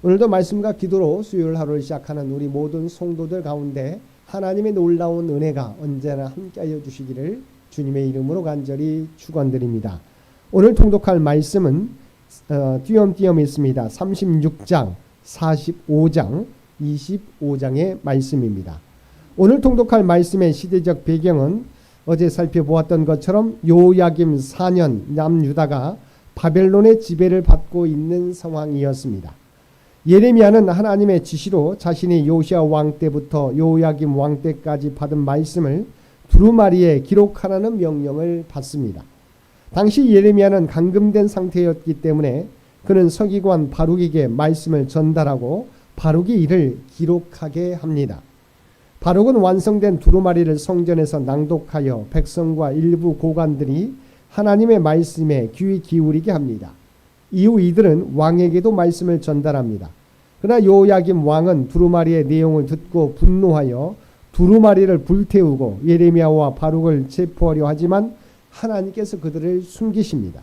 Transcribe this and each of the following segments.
오늘도 말씀과 기도로 수요일 하루를 시작하는 우리 모든 성도들 가운데 하나님의 놀라운 은혜가 언제나 함께하여 주시기를 주님의 이름으로 간절히 축원드립니다. 오늘 통독할 말씀은 어, 띄엄띄엄 있습니다. 36장, 45장, 25장의 말씀입니다. 오늘 통독할 말씀의 시대적 배경은 어제 살펴보았던 것처럼 요야김 4년 남유다가 바벨론의 지배를 받고 있는 상황이었습니다. 예레미야는 하나님의 지시로 자신이 요시아 왕 때부터 요야김 왕 때까지 받은 말씀을 두루마리에 기록하라는 명령을 받습니다. 당시 예레미야는 감금된 상태였기 때문에 그는 서기관 바룩에게 말씀을 전달하고 바룩이 이를 기록하게 합니다. 바룩은 완성된 두루마리를 성전에서 낭독하여 백성과 일부 고관들이 하나님의 말씀에 귀 기울이게 합니다. 이후 이들은 왕에게도 말씀을 전달합니다. 그러나 요야김 왕은 두루마리의 내용을 듣고 분노하여 두루마리를 불태우고 예레미야와 바룩을 체포하려 하지만 하나님께서 그들을 숨기십니다.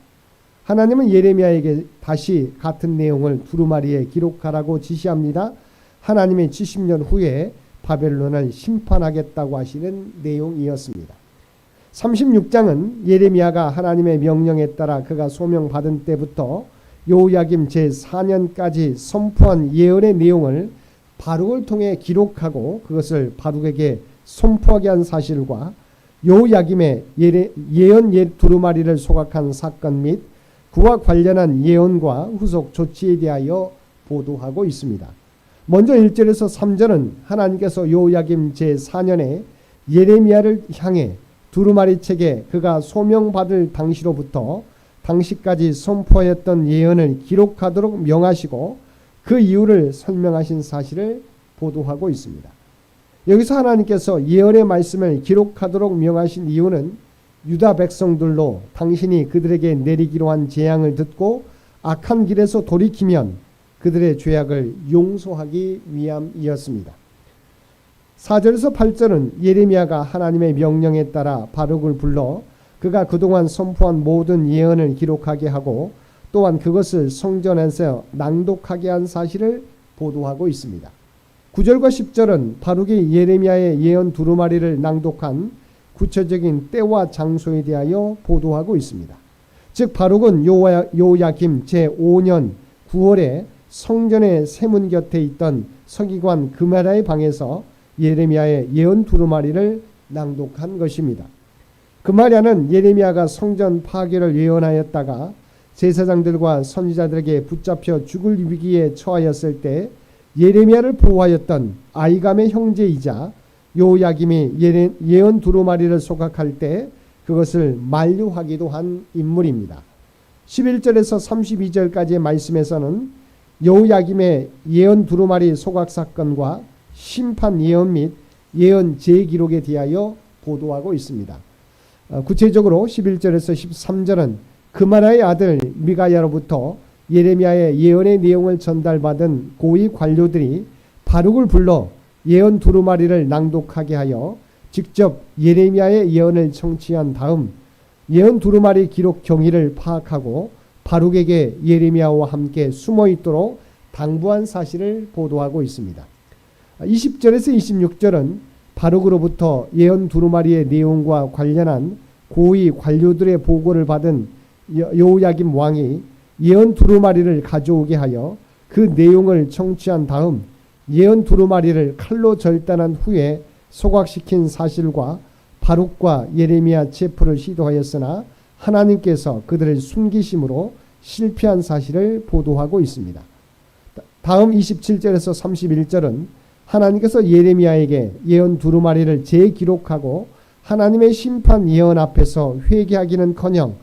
하나님은 예레미야에게 다시 같은 내용을 두루마리에 기록하라고 지시합니다. 하나님의 70년 후에 바벨론을 심판하겠다고 하시는 내용이었습니다. 36장은 예레미야가 하나님의 명령에 따라 그가 소명받은 때부터 요야김 제4년까지 선포한 예언의 내용을 바룩을 통해 기록하고 그것을 바룩에게 선포하게 한 사실과 요야김의 예언 예 두루마리를 소각한 사건 및 그와 관련한 예언과 후속 조치에 대하여 보도하고 있습니다. 먼저 1절에서 3절은 하나님께서 요야김 제4년에 예레미야를 향해 두루마리 책에 그가 소명받을 당시로부터 당시까지 선포했던 예언을 기록하도록 명하시고 그 이유를 설명하신 사실을 보도하고 있습니다. 여기서 하나님께서 예언의 말씀을 기록하도록 명하신 이유는 유다 백성들로 당신이 그들에게 내리기로 한 재앙을 듣고 악한 길에서 돌이키면 그들의 죄악을 용서하기 위함이었습니다. 4절에서 8절은 예레미야가 하나님의 명령에 따라 바룩을 불러 그가 그동안 선포한 모든 예언을 기록하게 하고 또한 그것을 성전에서 낭독하게 한 사실을 보도하고 있습니다. 9절과 10절은 바룩이 예레미야의 예언 두루마리를 낭독한 구체적인 때와 장소에 대하여 보도하고 있습니다. 즉 바룩은 요야, 요야김 제5년 9월에 성전의 세문 곁에 있던 서기관 금하라의 방에서 예레미야의 예언 두루마리를 낭독한 것입니다. 금하랴는 예레미야가 성전 파괴를 예언하였다가 제사장들과 선지자들에게 붙잡혀 죽을 위기에 처하였을 때 예레미야를 보호하였던 아이감의 형제이자 요야김이 예언 두루마리를 소각할 때 그것을 만류하기도 한 인물입니다. 11절에서 32절까지의 말씀에서는 여우야김의 예언 두루마리 소각 사건과 심판 예언 및 예언 재기록에 대하여 보도하고 있습니다. 어, 구체적으로 11절에서 13절은 그마라의 아들 미가야로부터 예레미야의 예언의 내용을 전달받은 고위 관료들이 바룩을 불러 예언 두루마리를 낭독하게 하여 직접 예레미야의 예언을 청취한 다음 예언 두루마리 기록 경위를 파악하고 바룩에게 예레미야와 함께 숨어 있도록 당부한 사실을 보도하고 있습니다. 20절에서 26절은 바룩으로부터 예언 두루마리의 내용과 관련한 고위 관료들의 보고를 받은 여호야김 왕이 예언 두루마리를 가져오게 하여 그 내용을 청취한 다음 예언 두루마리를 칼로 절단한 후에 소각시킨 사실과 바룩과 예레미야 체포를 시도하였으나 하나님께서 그들을 숨기심으로 실패한 사실을 보도하고 있습니다. 다음 27절에서 31절은 하나님께서 예레미야에게 예언 두루마리를 재기록하고 하나님의 심판 예언 앞에서 회개하기는커녕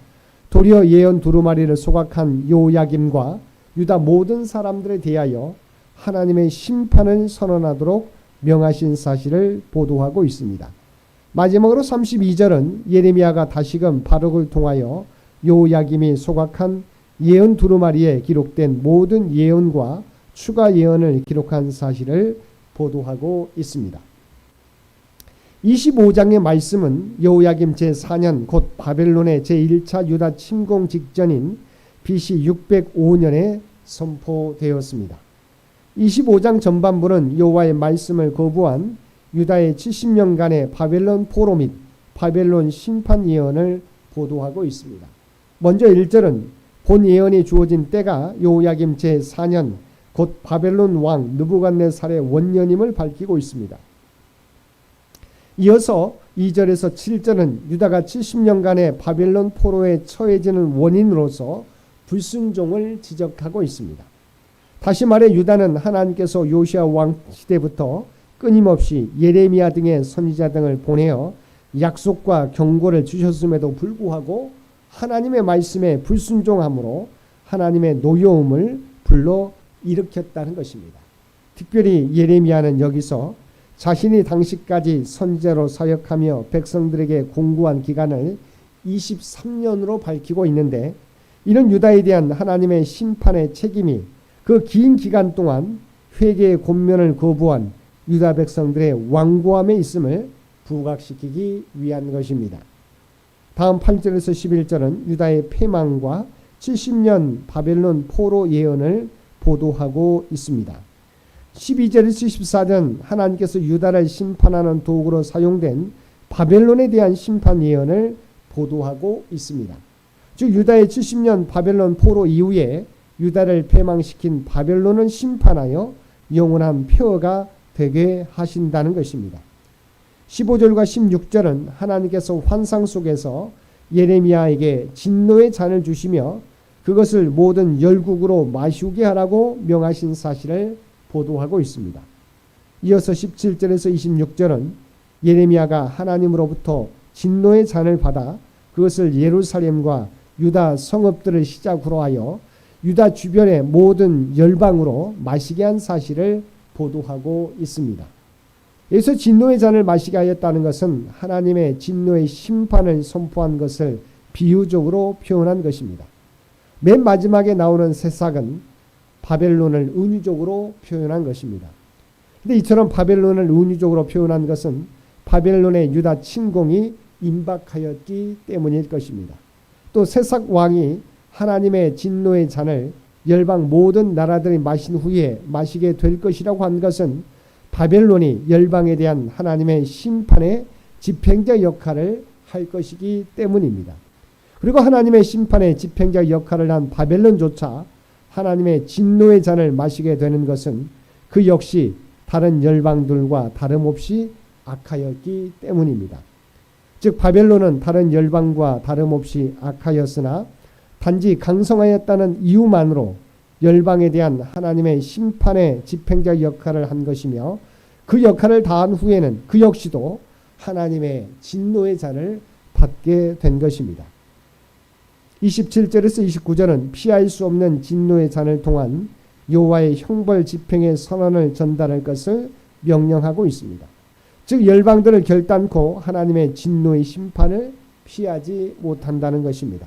도리어 예언 두루마리를 소각한 요야김과 유다 모든 사람들에 대하여 하나님의 심판을 선언하도록 명하신 사실을 보도하고 있습니다. 마지막으로 32절은 예레미야가 다시금 바룩을 통하여 요야김이 소각한 예언 두루마리에 기록된 모든 예언과 추가 예언을 기록한 사실을 보도하고 있습니다. 25장의 말씀은 여호야김 제4년 곧 바벨론의 제1차 유다 침공 직전인 BC 605년에 선포되었습니다. 25장 전반부는 여호와의 말씀을 거부한 유다의 70년간의 바벨론 포로 및 바벨론 심판 예언을 보도하고 있습니다. 먼저 1절은 본 예언이 주어진 때가 요야김 제4년 곧 바벨론 왕 느부갓네살의 원년임을 밝히고 있습니다. 이어서 2절에서 7절은 유다가 70년간의 바벨론 포로에 처해지는 원인으로서 불순종을 지적하고 있습니다. 다시 말해 유다는 하나님께서 요시아 왕 시대부터 끊임없이 예레미야 등의 선지자 등을 보내어 약속과 경고를 주셨음에도 불구하고 하나님의 말씀에 불순종함으로 하나님의 노여움을 불러 일으켰다는 것입니다. 특별히 예레미야는 여기서 자신이 당시까지 선지자로 사역하며 백성들에게 공고한 기간을 23년으로 밝히고 있는데 이는 유다에 대한 하나님의 심판의 책임이 그 긴 기간 동안 회개의 권면을 거부한 유다 백성들의 완고함에 있음을 부각시키기 위한 것입니다. 다음 8절에서 11절은 유다의 패망과 70년 바벨론 포로 예언을 보도하고 있습니다. 12절에서 14절 하나님께서 유다를 심판하는 도구로 사용된 바벨론에 대한 심판 예언을 보도하고 있습니다. 즉 유다의 70년 바벨론 포로 이후에 유다를 패망시킨 바벨론은 심판하여 영원한 표어가 되게 하신다는 것입니다. 15절과 16절은 하나님께서 환상 속에서 예레미야에게 진노의 잔을 주시며 그것을 모든 열국으로 마시게 하라고 명하신 사실을 보도하고 있습니다. 이어서 17절에서 26절은 예레미야가 하나님으로부터 진노의 잔을 받아 그것을 예루살렘과 유다 성읍들을 시작으로 하여 유다 주변의 모든 열방으로 마시게 한 사실을 보도하고 있습니다. 여기서 진노의 잔을 마시게 하였다는 것은 하나님의 진노의 심판을 선포한 것을 비유적으로 표현한 것입니다. 맨 마지막에 나오는 새싹은 바벨론을 은유적으로 표현한 것입니다. 근데 이처럼 바벨론을 은유적으로 표현한 것은 바벨론의 유다 침공이 임박하였기 때문일 것입니다. 또 새싹 왕이 하나님의 진노의 잔을 열방 모든 나라들이 마신 후에 마시게 될 것이라고 한 것은 바벨론이 열방에 대한 하나님의 심판의 집행자 역할을 할 것이기 때문입니다. 그리고 하나님의 심판의 집행자 역할을 한 바벨론조차 하나님의 진노의 잔을 마시게 되는 것은 그 역시 다른 열방들과 다름없이 악하였기 때문입니다. 즉 바벨론은 다른 열방과 다름없이 악하였으나 단지 강성하였다는 이유만으로 열방에 대한 하나님의 심판의 집행자 역할을 한 것이며 그 역할을 다한 후에는 그 역시도 하나님의 진노의 잔을 받게 된 것입니다. 27절에서 29절은 피할 수 없는 진노의 잔을 통한 여호와의 형벌 집행의 선언을 전달할 것을 명령하고 있습니다. 즉 열방들을 결단코 하나님의 진노의 심판을 피하지 못한다는 것입니다.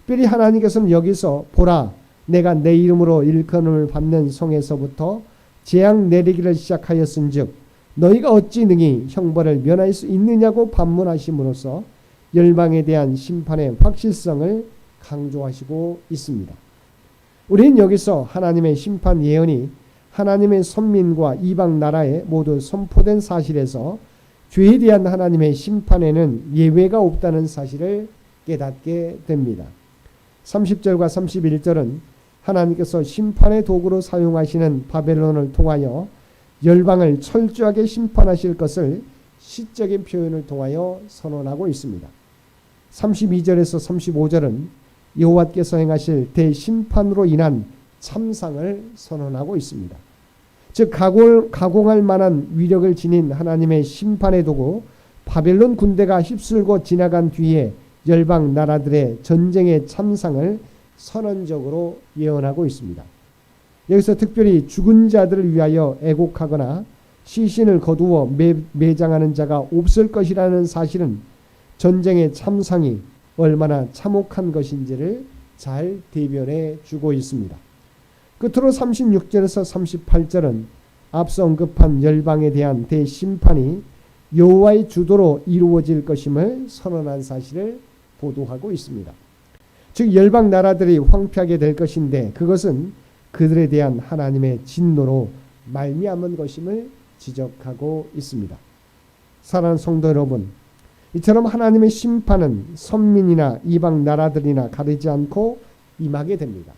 특별히 하나님께서는 여기서 보라 내가 내 이름으로 일컬음을 받는 성에서부터 재앙 내리기를 시작하였은즉 너희가 어찌 능히 형벌을 면할 수 있느냐고 반문하심으로써 열방에 대한 심판의 확실성을 강조하시고 있습니다. 우리는 여기서 하나님의 심판 예언이 하나님의 선민과 이방 나라에 모두 선포된 사실에서 죄에 대한 하나님의 심판에는 예외가 없다는 사실을 깨닫게 됩니다. 30절과 31절은 하나님께서 심판의 도구로 사용하시는 바벨론을 통하여 열방을 철저하게 심판하실 것을 시적인 표현을 통하여 선언하고 있습니다. 32절에서 35절은 여호와께서 행하실 대심판으로 인한 참상을 선언하고 있습니다. 즉 가공, 가공할 만한 위력을 지닌 하나님의 심판의 도구 바벨론 군대가 휩쓸고 지나간 뒤에 열방 나라들의 전쟁의 참상을 선언적으로 예언하고 있습니다. 여기서 특별히 죽은 자들을 위하여 애곡하거나 시신을 거두어 매, 매장하는 자가 없을 것이라는 사실은 전쟁의 참상이 얼마나 참혹한 것인지를 잘 대변해 주고 있습니다. 끝으로 36절에서 38절은 앞서 언급한 열방에 대한 대심판이 여호와의 주도로 이루어질 것임을 선언한 사실을 보도하고 있습니다. 즉 열방 나라들이 황폐하게 될 것인데 그것은 그들에 대한 하나님의 진노로 말미암은 것임을 지적하고 있습니다. 사랑하는 성도 여러분, 이처럼 하나님의 심판은 선민이나 이방 나라들이나 가리지 않고 임하게 됩니다.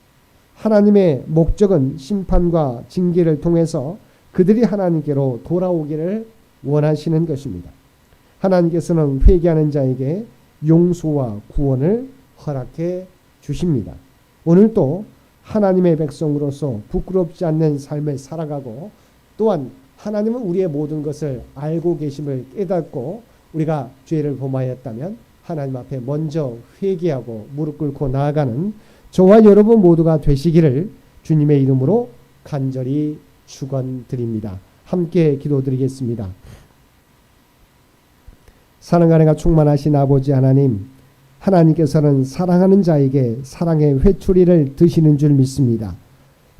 하나님의 목적은 심판과 징계를 통해서 그들이 하나님께로 돌아오기를 원하시는 것입니다. 하나님께서는 회개하는 자에게 용서와 구원을 허락해 주십니다. 오늘도 하나님의 백성으로서 부끄럽지 않는 삶을 살아가고 또한 하나님은 우리의 모든 것을 알고 계심을 깨닫고 우리가 죄를 범하였다면 하나님 앞에 먼저 회개하고 무릎 꿇고 나아가는 저와 여러분 모두가 되시기를 주님의 이름으로 간절히 축원드립니다. 함께 기도드리겠습니다. 사랑과 은혜가 충만하신 아버지 하나님, 하나님께서는 사랑하는 자에게 사랑의 회초리를 드시는 줄 믿습니다.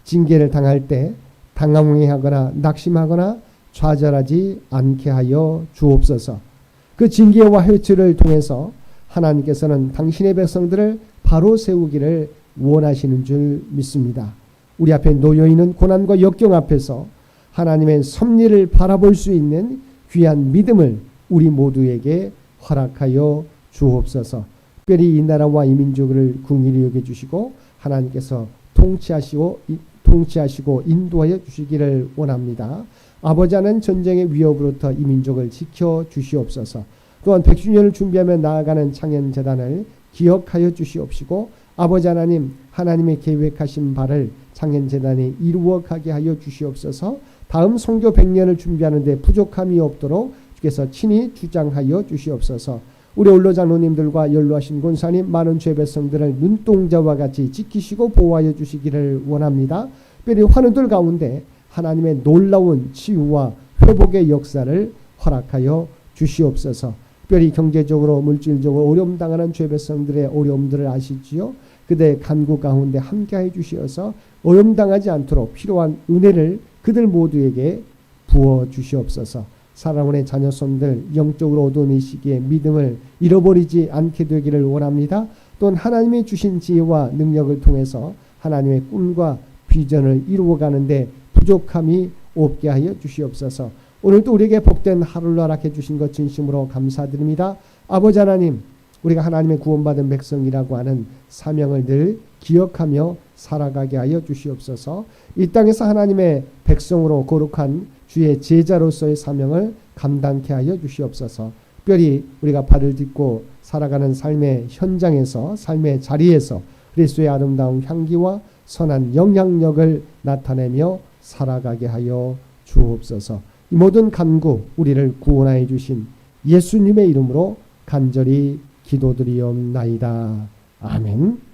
징계를 당할 때 당황해하거나 낙심하거나 좌절하지 않게 하여 주옵소서. 그 징계와 회초리를 통해서 하나님께서는 당신의 백성들을 바로 세우기를 원하시는 줄 믿습니다. 우리 앞에 놓여 있는 고난과 역경 앞에서 하나님의 섭리를 바라볼 수 있는 귀한 믿음을 우리 모두에게 허락하여 주옵소서. 특별히 이 나라와 이 민족을 궁일히 여겨 주시고 하나님께서 통치하시고 통치하시고 인도하여 주시기를 원합니다. 아버지 하는 전쟁의 위협으로부터 이 민족을 지켜 주시옵소서. 또한 백주년을 준비하며 나아가는 창현 재단을 기억하여 주시옵시고 아버지 하나님 하나님의 계획하신 바를 창현 재단이 이루어 가게 하여 주시옵소서. 다음 성교 100년을 준비하는데 부족함이 없도록 주께서 친히 주장하여 주시옵소서. 우리 올로 장로님들과 연로하신 권사님 많은 죄배성들을 눈동자와 같이 지키시고 보호하여 주시기를 원합니다. 특별히 환우들 가운데 하나님의 놀라운 치유와 회복의 역사를 허락하여 주시옵소서. 특별히 경제적으로 물질적으로 어려움 당하는 죄배성들의 어려움들을 아시지요. 그들의 간구 가운데 함께해 주시어서 어려움 당하지 않도록 필요한 은혜를 그들 모두에게 부어 주시옵소서. 사랑원의 자녀손들 영적으로 어두운 이 시기에 믿음을 잃어버리지 않게 되기를 원합니다. 또한 하나님이 주신 지혜와 능력을 통해서 하나님의 꿈과 비전을 이루어가는데 부족함이 없게 하여 주시옵소서. 오늘도 우리에게 복된 하루를 허락해 주신 것 진심으로 감사드립니다. 아버지 하나님, 우리가 하나님의 구원받은 백성이라고 하는 사명을 늘 기억하며 살아가게 하여 주시옵소서. 이 땅에서 하나님의 백성으로 거룩한 주의 제자로서의 사명을 감당케 하여 주시옵소서. 특별히 우리가 발을 딛고 살아가는 삶의 현장에서 삶의 자리에서 그리스도의 아름다운 향기와 선한 영향력을 나타내며 살아가게 하여 주옵소서. 이 모든 간구 우리를 구원하여 주신 예수님의 이름으로 간절히 기도드리옵나이다. 아멘.